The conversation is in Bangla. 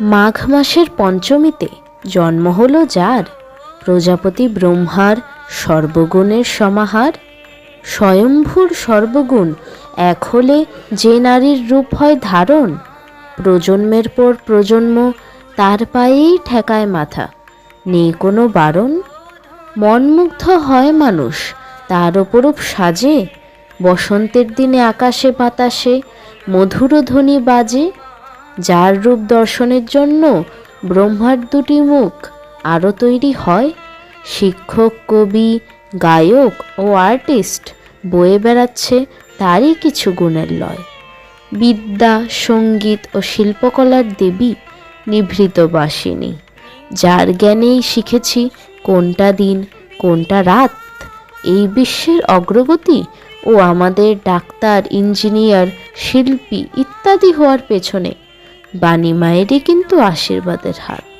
মাঘ মাসের পঞ্চমীতে জন্ম হলো যার? প্রজাপতি ব্রহ্মার সর্বগুণের সমাহার? স্বয়ম্ভুর সর্বগুণ এক হলে যে নারীর রূপ হয় ধারণ, প্রজন্মের পর প্রজন্ম তার পায়েই ঠেকায় মাথা, নেই কোনো বারণ? মনমুগ্ধ হয় মানুষ, তার অপরূপ সাজে, বসন্তের দিনে আকাশে বাতাসে, মধুর ধ্বনি বাজে যার রূপ দর্শনের জন্য ব্রহ্মার দুটি মুখ আরও তৈরি হয়, শিক্ষক, কবি, গায়ক ও আর্টিস্ট বয়ে বেড়াচ্ছে তারই কিছু গুণের লয়। বিদ্যা, সংগীত ও শিল্পকলার দেবী নিভৃত বাসিনী, যার জ্ঞানেই শিখেছি কোনটা দিন, কোনটা রাত। এই বিশ্বের অগ্রগতি ও আমাদের ডাক্তার, ইঞ্জিনিয়ার, শিল্পী ইত্যাদি হওয়ার পেছনে বাণী মায়েরই কিন্তু আশীর্বাদের হাত।